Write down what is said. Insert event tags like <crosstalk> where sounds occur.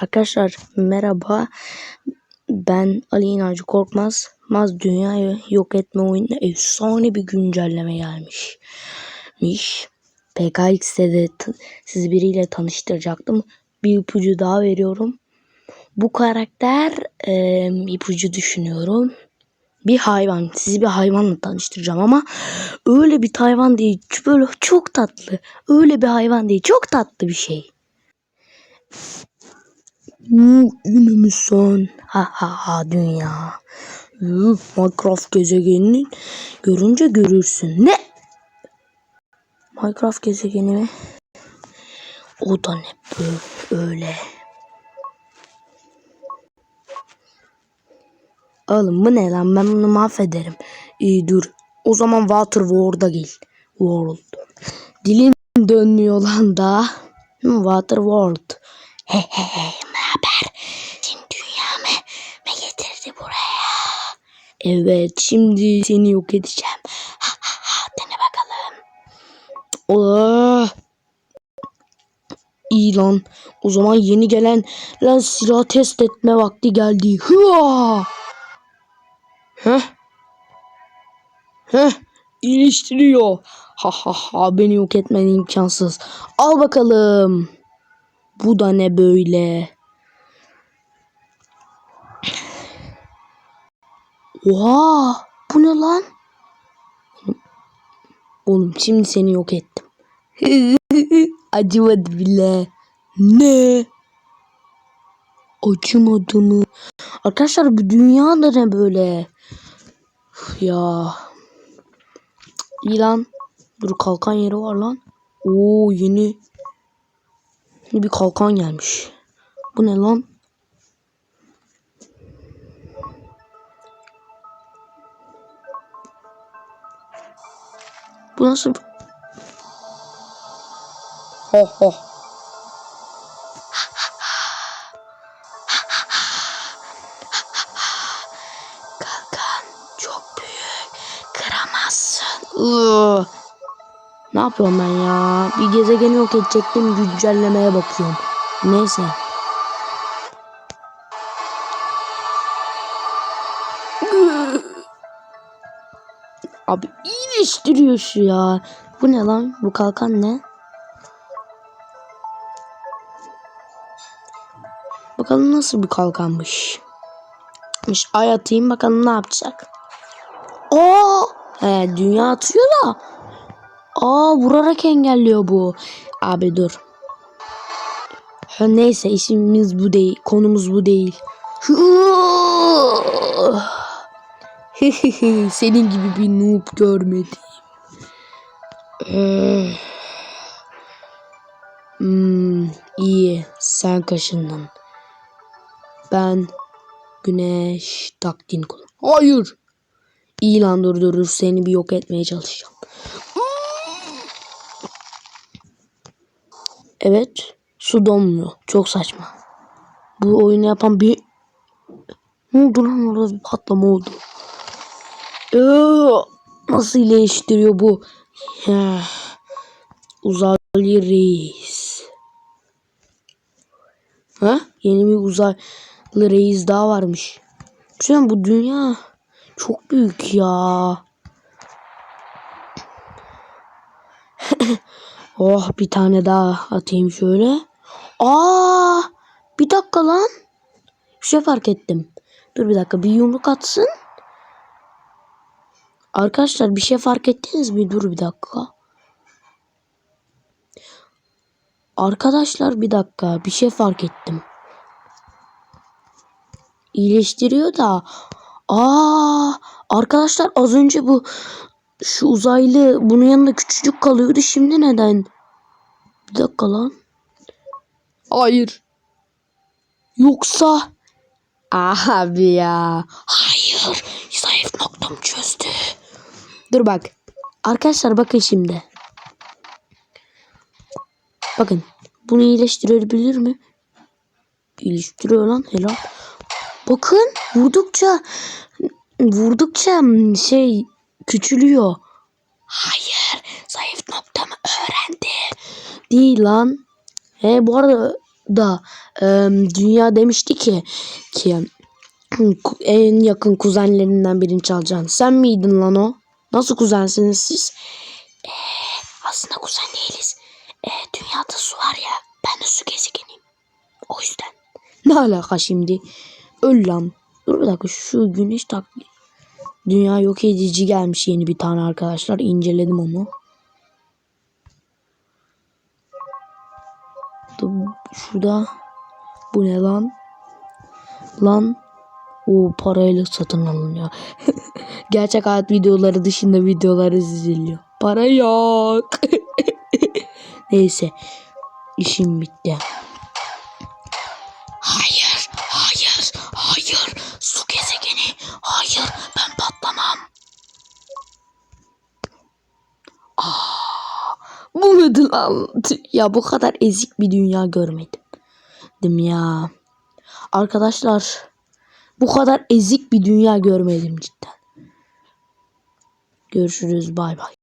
Arkadaşlar merhaba. Ben Ali İnacı Korkmaz. Maz dünyayı yok etme oyununa efsane bir güncelleme gelmiş. Miş. PKX'de de sizi biriyle tanıştıracaktım. Bir ipucu daha veriyorum. Bu karakter e, ipucu düşünüyorum. Bir hayvan. Sizi bir hayvanla tanıştıracağım ama öyle bir hayvan değil. Böyle çok tatlı. Öyle bir hayvan değil. Çok tatlı bir şey. Yine son? Ha ha ha dünya. Üf, Minecraft gezegenini görünce görürsün. Ne? Minecraft gezegeni mi? O da ne böyle öyle. Oğlum bu ne lan ben bunu mahvederim. İyi dur. O zaman Water World'a gel. World. Dilim dönmüyor lan da. Water World. He he he ne haber? Şimdi dünyamı ne getirdi buraya? Evet şimdi seni yok edeceğim. Ha ha ha dene bakalım. Oh. İyi lan. O zaman yeni gelen lan silah test etme vakti geldi. Hıa! Heh. Heh. İyileştiriyor. Ha ha ha beni yok etmen imkansız. Al bakalım. Bu da ne böyle? Oha! Bu ne lan? Oğlum şimdi seni yok ettim. <laughs> Acımadı bile. Ne? Acımadı mı? Arkadaşlar bu dünya da ne böyle? Ya. İyi lan. Dur kalkan yeri var lan. Oo yeni. Yeni bir kalkan gelmiş. Bu ne lan? Bu nasıl? Ho ho. Kalkan çok büyük. Kıramazsın. Ne yapıyorum ben ya? Bir gezegeni yok edecektim. Güncellemeye bakıyorum. Neyse. Abi iyileştiriyor şu ya. Bu ne lan? Bu kalkan ne? Bakalım nasıl bir kalkanmış. Mış, Ay atayım bakalım ne yapacak. Aa! He, dünya atıyor da. Aa vurarak engelliyor bu. Abi dur. Ha, neyse işimiz bu değil. Konumuz bu değil. <laughs> Senin gibi bir noob görmedim. Hmm, iyi. Sen kaşındın. Ben güneş taktiğini kullan. Hayır. İyi lan dur dur dur. Seni bir yok etmeye çalışacağım. Evet. Su donmuyor. Çok saçma. Bu oyunu yapan bir... Ne oldu lan orada bir patlama oldu. Nasıl iyileştiriyor bu? Uzaylı reis. Ha? Yeni bir uzaylı reis daha varmış. Şu bu dünya çok büyük ya. <laughs> oh bir tane daha atayım şöyle. Aa, bir dakika lan. Bir şey fark ettim. Dur bir dakika bir yumruk atsın. Arkadaşlar bir şey fark ettiniz mi? Dur bir dakika. Arkadaşlar bir dakika bir şey fark ettim. İyileştiriyor da. Aa, arkadaşlar az önce bu şu uzaylı bunun yanında küçücük kalıyordu. Şimdi neden? Bir dakika lan. Hayır. Yoksa Abi ya. Hayır. Zayıf noktamı çözdü. Dur bak. Arkadaşlar bakın şimdi. Bakın. Bunu iyileştirebilir mi? İyileştiriyor lan helal. Bakın vurdukça vurdukça şey küçülüyor. Hayır. Zayıf noktamı öğrendi. Değil lan. He bu arada da Eee, dünya demişti ki ki en yakın kuzenlerinden birini çalacaksın. Sen miydin lan o? Nasıl kuzensiniz siz? Eee, aslında kuzen değiliz. Eee, dünyada su var ya. Ben de su gezegeniyim. O yüzden. Ne alaka şimdi? Öl lan. Dur bir dakika şu güneş tak. Dünya yok edici gelmiş yeni bir tane arkadaşlar. İnceledim onu. Şurada. Bu ne lan? Lan. O parayla satın alınıyor. <laughs> Gerçek hayat videoları dışında videolar izleniyor. Para yok. <laughs> Neyse. İşim bitti. Hayır, hayır, hayır. Su gezegeni. Hayır, ben patlamam. Bu muydu lan? Ya bu kadar ezik bir dünya görmedim. Değil ya? Arkadaşlar, bu kadar ezik bir dünya görmedim cidden. Görüşürüz, bay bay.